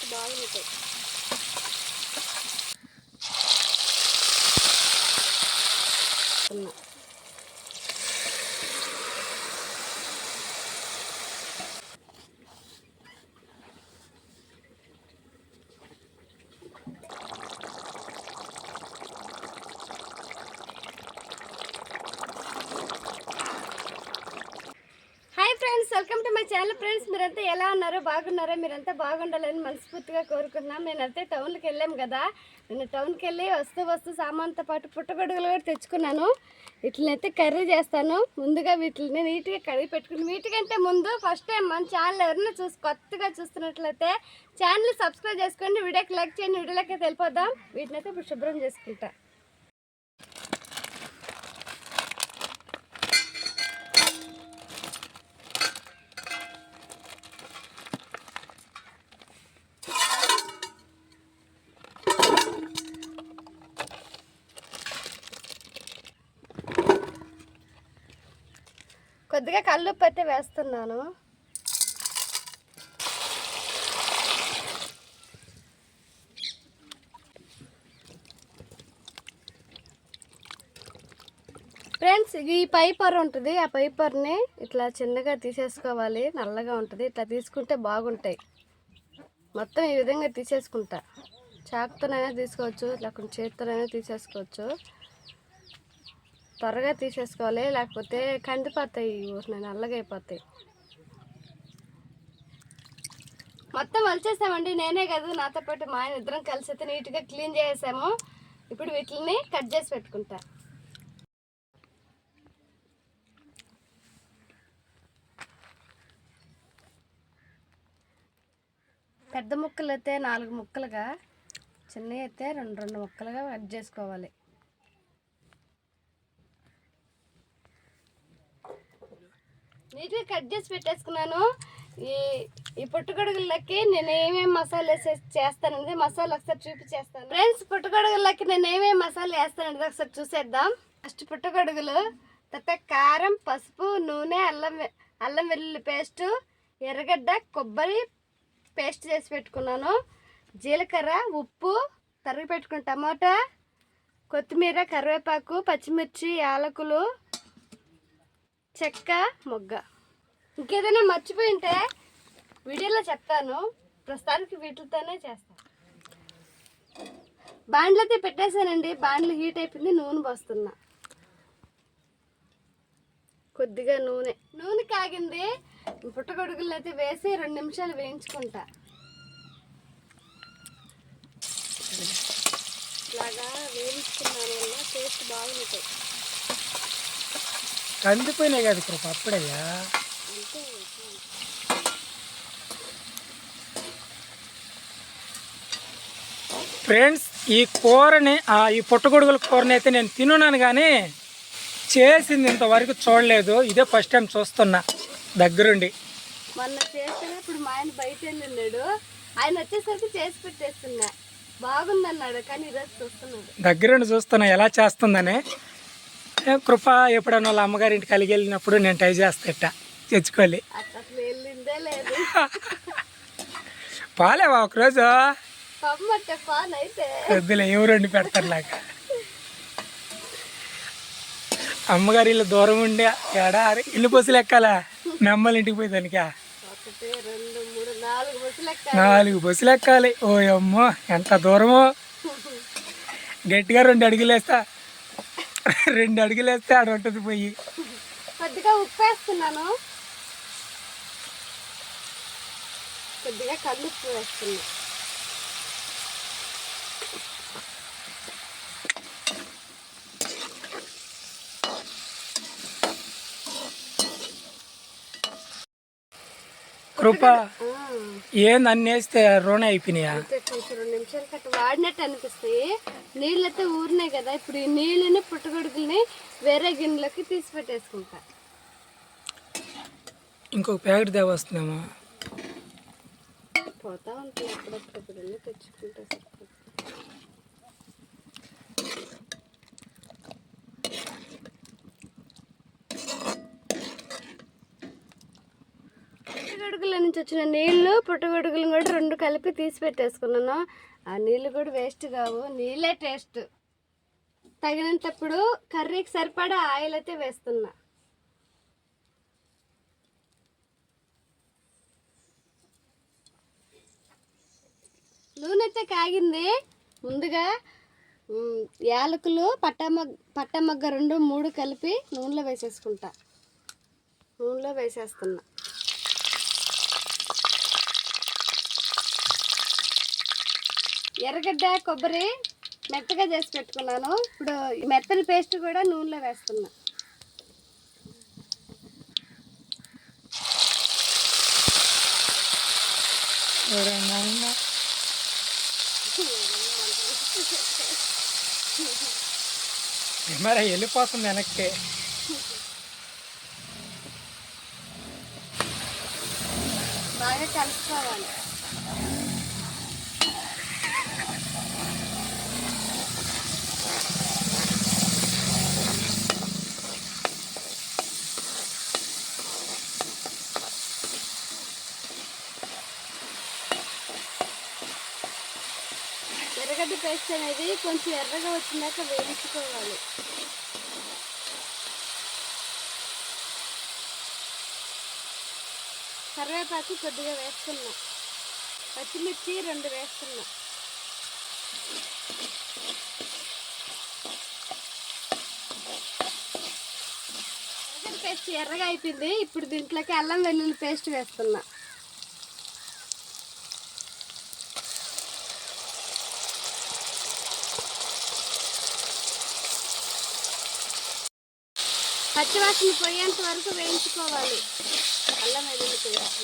Taste బాగుంటాయి. చాలా channel friends మీరంతా ఎలా ఉన్నారో బాగున్నారా మీరంతా బాగుండాలని మనస్ఫూర్తిగా కోరుకుంటున్నాం. నేనైతే టౌన్కి వెళ్ళాము కదా. నేను టౌన్కి వెళ్ళి వస్తూ వస్తూ సామాన్తో పాటు పుట్టగొడుగులు కూడా తెచ్చుకున్నాను. వీటినైతే కర్రీ చేస్తాను. ముందుగా వీటిని నీట్గా కడిగి పెట్టుకుని వీటికంటే ముందు ఫస్ట్ టైం మన ఛానల్ ఎవరైనా చూసి కొత్తగా చూస్తున్నట్లయితే ఛానల్ సబ్స్క్రైబ్ చేసుకోండి. వీడియోకి లైక్ చేయండి. వీడియోలోకి వెళ్ళిపోదాం. వీటినైతే ఇప్పుడు శుభ్రం చేసుకుంటా. కొద్దిగా అయితే వేస్తున్నాను. ఫ్రెండ్స్ ఈ పైపర్ ఉంటుంది. ఆ పైపర్ని ఇట్లా చిన్నగా తీసేసుకోవాలి. నల్లగా ఉంటుంది. ఇట్లా తీసుకుంటే బాగుంటాయి. మొత్తం ఈ విధంగా తీసేసుకుంటా. చాకుతోనైనా తీసుకోవచ్చు. లేకుంటే చేతితోనైనా తీసేసుకోవచ్చు. త్వరగా తీసేసుకోవాలి లేకపోతే కందిపోతాయి ఊరిని నల్లగా అయిపోతాయి మొత్తం వలిచేసామండి నేనే కాదు నాతో పాటు మా ఆయన ఇద్దరం కలిసి అయితే నీట్గా క్లీన్ చేసాము ఇప్పుడు వీటిని కట్ చేసి పెట్టుకుంటా. పెద్ద ముక్కలు అయితే నాలుగు ముక్కలుగా చిన్నవి అయితే రెండు రెండు ముక్కలుగా కట్ చేసుకోవాలి. నీట్గా కట్ చేసి పెట్టేసుకున్నాను. ఈ ఈ పుట్టుగొడుగులకి నేను ఏమేమి మసాలా చేస్తానండి మసాలా ఒకసారి చూపించేస్తాను. ఫ్రెండ్స్ పుట్టుగొడుగులకి నేను ఏమేమి మసాలా వేస్తానండి ఒకసారి చూసేద్దాం. ఫస్ట్ పుట్టుగొడుగులు తర్వాత కారం పసుపు నూనె అల్లం అల్లం వెల్లుల్లి పేస్టు ఎర్రగడ్డ కొబ్బరి పేస్ట్ చేసి పెట్టుకున్నాను. జీలకర్ర ఉప్పు తరిగి పెట్టుకున్న టమాటా కొత్తిమీర కరివేపాకు పచ్చిమిర్చి యాలకులు చెక్క మొగ్గ. ఇంకేదైనా మర్చిపోయి ఉంటే వీడియోలో చెప్తాను. ప్రస్తుతానికి వీటితోనే చేస్తాను బాండ్లు అయితే పెట్టేశానండి. బాండ్లు హీట్ అయిపోయింది నూనె పోస్తున్నా. కొద్దిగా నూనె. నూనె కాగింది. పుట్టగొడుగులు అయితే వేసి రెండు నిమిషాలు వేయించుకుంటా. ఇలాగా వేయించుకున్నాను. వల్ల టేస్ట్ బాగుంటాయి కందిపోయినాయి కదా కృప అప్పుడయ్యా ఫ్రెండ్స్ ఈ కూరని ఆ, ఈ పుట్టగొడుగుల కూరని అయితే నేను తినున్నాను కానీ చేసింది ఇంతవరకు చూడలేదు. ఇదే ఫస్ట్ టైం చూస్తున్నా దగ్గరుండి. మొన్న చేస్తేనే ఇప్పుడు మా ఆయన బయట వెళ్ళినాడు ఆయన వచ్చేసరికి చేసి పెట్టేస్తున్నా. బాగుందన్నాడు కానీ ఈరోజు చూస్తున్నాడు. దగ్గరుండి చూస్తున్నా ఎలా చేస్తుందని. కృప ఎప్పుడన్నా వాళ్ళ అమ్మగారి ఇంటికి కలిగి వెళ్ళినప్పుడు నేను ట్రై చేస్తాట తెచ్చుకోవాలి. పాలేవా ఒకరోజు? పమ్మట్టే వద్దులే ఎవరు వండి పెడతారు నాకు అమ్మగారి ఇల్లు దూరం ఉండి ఎడా ఇల్లు బస్సులు ఎక్కాలా మీ ఇంటికి పోయి దానికా నాలుగు బస్సులు ఎక్కాలి నాలుగు బస్సులు ఎక్కాలి ఓ అమ్మో ఎంత దూరమో. గట్టిగా రెండు అడుగులు వేస్తా. రెండు అడుగులు వేస్తే ఆడ ఉంటుంది పోయి. కొద్దిగా ఉప్పు వేస్తున్నాను. కొద్దిగా కల్లుప్పు వేస్తున్నా. కృప ఆ, ఏంది అన్ని వేస్తే రోణ అయిపోయినాయా? నిమిషాలు కట్ట వాడినట్టు అనిపిస్తాయి. నీళ్ళైతే ఊరినాయి కదా ఇప్పుడు ఈ నీళ్ళని పుట్టగొడుగుల్ని వేరే గిన్నెలోకి తీసి పెట్టేసుకుంటా ఇంకొక ప్యాకెట్ దేవస్తుందేమో పోతా ఉంటాయి అప్పుడప్పుడు తెచ్చుకుంటా. పుట్టగొడుగుల నుంచి వచ్చిన నీళ్ళు పుట్టగొడుగులు కూడా రెండు కలిపి తీసి పెట్టేసుకున్నాను ఆ నీళ్ళు కూడా వేస్ట్ కావు నీళ్ళే టేస్ట్ తగినంతప్పుడు కర్రీకి సరిపడా ఆయిల్ అయితే వేస్తున్నా. నూనె అయితే కాగింది. ముందుగా యాలకులు పట్టమగ్ పట్టమగ్గ రెండు మూడు కలిపి నూనెలో వేసేసుకుంటా. నూనెలో వేసేస్తున్నా. ఎర్రగడ్డ కొబ్బరి మెత్తగా చేసి పెట్టుకున్నాను. ఇప్పుడు ఈ మెత్తని పేస్ట్ కూడా నూనెలో వేస్తున్నా. మరి వెళ్ళిపోతుంది వెనక్కి. బాగా కలుపుకోవాలి ఎర్రగడ్డ పేస్ట్ అనేది కొంచెం ఎర్రగా వచ్చినాక వేయించుకోవాలి. కరివేపాకు కొద్దిగా వేస్తున్నా పచ్చిమిర్చి రెండు వేస్తున్నా పేస్ట్ ఎర్రగా అయిపోయింది. ఇప్పుడు దీంట్లోకి అల్లం వెల్లుల్లి పేస్ట్ వేస్తున్నా పచ్చివాసన పోయేంత వరకు వేయించుకోవాలి. అల్లం వెల్లుల్లి పేస్ట్.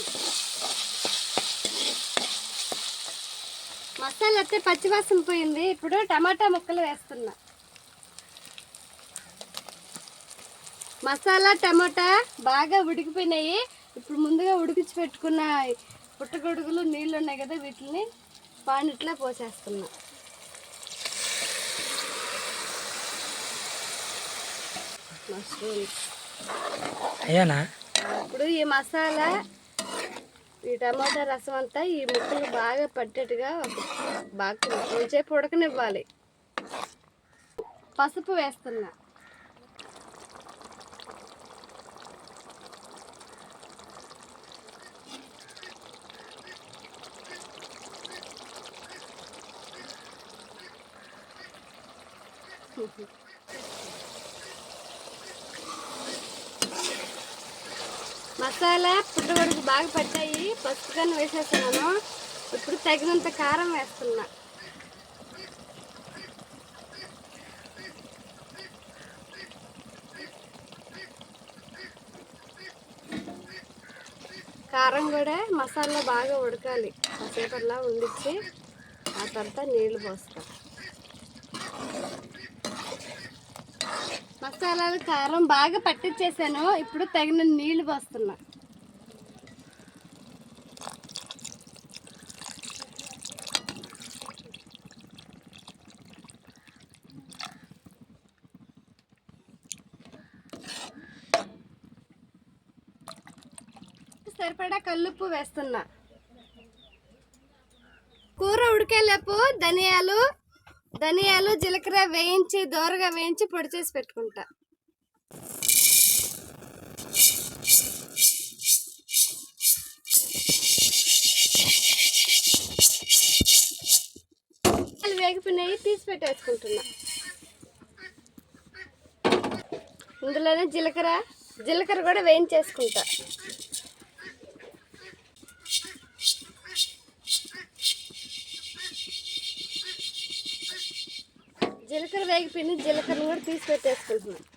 మసాలా అయితే పచ్చివాసన పోయింది. ఇప్పుడు టమాటా ముక్కలు వేస్తున్నా. మసాలా టమాటా బాగా ఉడికిపోయినాయి. ఇప్పుడు ముందుగా ఉడికించి పెట్టుకున్న పుట్టగొడుగులు నీళ్ళు ఉన్నాయి కదా వీటిని పానిట్లా పోసేస్తున్నాను మష్రూమ్స్ అయ్యానా? ఇప్పుడు ఈ మసాలా ఈ టమాటా రసం అంతా ఈ ముక్కలు బాగా పట్టేట్టుగా బాగా కొంచెంసేపు ఉడకనివ్వాలి. పసుపు వేస్తున్నా. మసాలా పుట్టగొడుగు బాగా పట్టాయి. పసుపుగానే వేసేస్తున్నాను. ఇప్పుడు తగినంత కారం వేస్తున్నా. కారం కూడా మసాలా బాగా ఉడకాలి. కాసేపట్లా ఉండిచ్చి ఆ తర్వాత నీళ్ళు పోస్తాను మసాలాలు కారం బాగా పట్టించేసాను. ఇప్పుడు తగిన నీళ్ళు పోస్తున్నా. సరిపడా కల్లుప్పు వేస్తున్నా. కూర ఉడికేలోపు ధనియాలు ధనియాలు జీలకర్ర వేయించి దోరగా వేయించి పొడి చేసి పెట్టుకుంటా. వేగిపోయినాయి తీసి పెట్టేసుకుంటున్నా. ఇందులోనే జీలకర్ర జీలకర్ర కూడా వేయించేసుకుంటా. జీలకర్ర వేగిపోయింది. జీలకర్ర కూడా తీసి పెట్టేసుకుంటున్నాను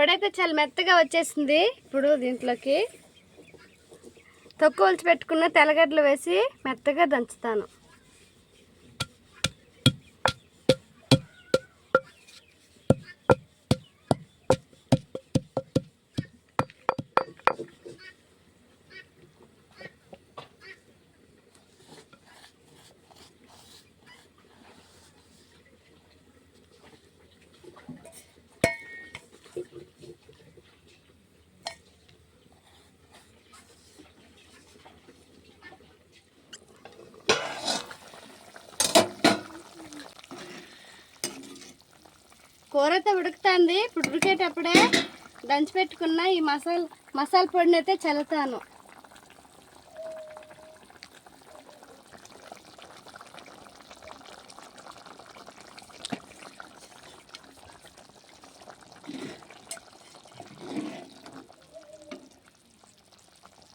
పొడి అయితే చాలా మెత్తగా వచ్చేసింది. ఇప్పుడు దీంట్లోకి తక్కువ ఒలిచి పెట్టుకున్న తెల్లగడ్డలు వేసి మెత్తగా దంచుతాను. కూర అయితే ఉడుకుతుంది. ఇప్పుడు ఉడికేటప్పుడే దంచి పెట్టుకున్న ఈ మసాలా మసాలా పొడిని అయితే చల్లుతాను.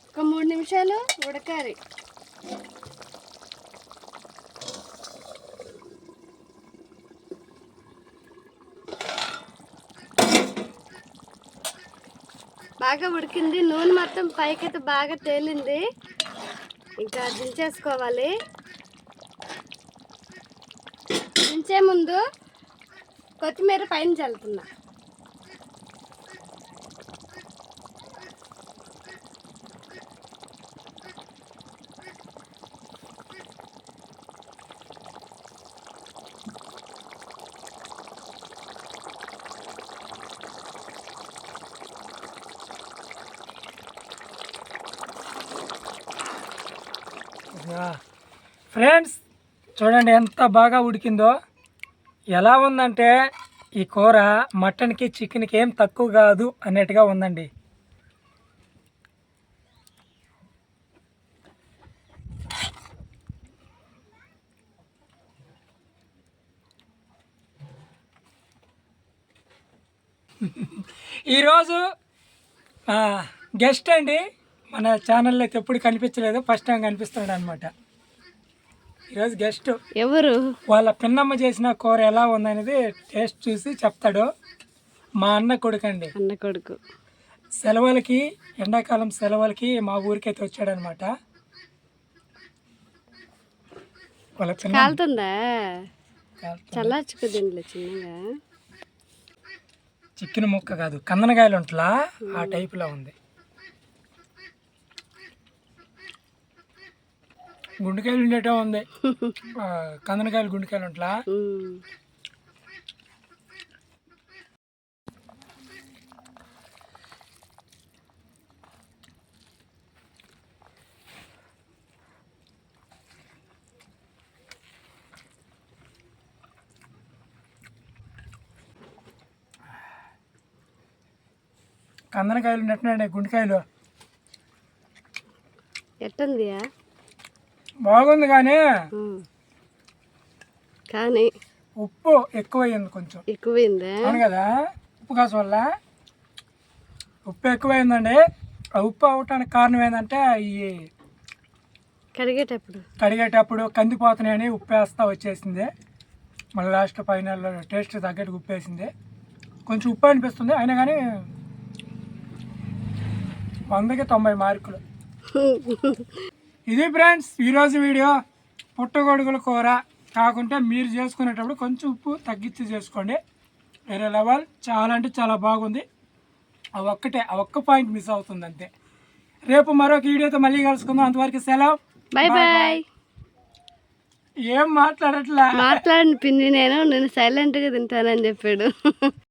ఒక మూడు నిమిషాలు ఉడకాలి. బాగా ఉడికింది. నూనె మొత్తం పైకైతే బాగా తేలింది. ఇంకా దించేసుకోవాలి. దించే ముందు కొత్తిమీర పైన చల్లుతున్నా ఫ్రెండ్స్ చూడండి ఎంత బాగా ఉడికిందో. ఎలా ఉందంటే ఈ కూర మటన్కి చికెన్కి ఏం తక్కువ కాదు అన్నట్టుగా ఉందండి. ఈరోజు గెస్ట్ అండి. మన ఛానల్లో అయితే ఎప్పుడు కనిపించలేదు. ఫస్ట్ టైం కనిపిస్తున్నాడు అనమాట ఈరోజు గెస్ట్ ఎవరు? వాళ్ళ పిన్నమ్మ చేసిన కూర ఎలా ఉందనేది టేస్ట్ చూసి చెప్తాడు. మా అన్న కొడుకండి. అన్న కొడుకు. సెలవులకి ఎండాకాలం సెలవులకి మా వచ్చాడనమాట వాళ్ళ పిన్న కాలుతుందా? చల్లార్చుకో దీంట్లో చిన్నగా. చికెన్ ముక్క కాదు కందనకాయలు ఉంటలా? ఆ టైపులో ఉంది. గుండెకాయలు ఉండేటో ఉంది. కందనకాయలు గుండెకాయలు ఉంటా కందనకాయలు ఉన్నట్టున్నాయి గుండెకాయలు. ఎట్టుందియా? బాగుంది కానీ. కానీ ఉప్పు ఎక్కువయ్యింది కొంచెం. ఎక్కువైందా? అవును కదా? ఉప్పు కాసు వల్ల ఉప్పు ఎక్కువైందండి. ఆ ఉప్పు అవటానికి కారణం ఏంటంటే ఈ కడిగేటప్పుడు. కడిగేటప్పుడు కందిపోతున్నాయని ఉప్పు వేస్తా వచ్చేసింది. మళ్ళీ లాస్ట్ ఫైనల్లో టేస్ట్ తగ్గట్టు ఉప్పు వేసింది కొంచెం ఉప్పు అనిపిస్తుంది. అయినా కానీ వందకి తొంభై మార్కులు. ఇది ఫ్రెండ్స్ ఈరోజు వీడియో పుట్టగొడుగుల కూర. కాకుంటే మీరు చేసుకునేటప్పుడు కొంచెం ఉప్పు తగ్గించి చేసుకోండి. వేరే లెవెల్. చాలా అంటే చాలా బాగుంది. ఆ ఒక్కటే ఆ ఒక్క పాయింట్ మిస్ అవుతుంది అంతే. రేపు మరొక వీడియోతో మళ్ళీ కలుసుకుందాం. అంతవరకు సెలవు. బాయ్ బాయ్ ఏం మాట్లాడట్లా? మాట్లాడిన పిన్ని నేను నేను సైలెంట్గా తింటానని చెప్పాడు.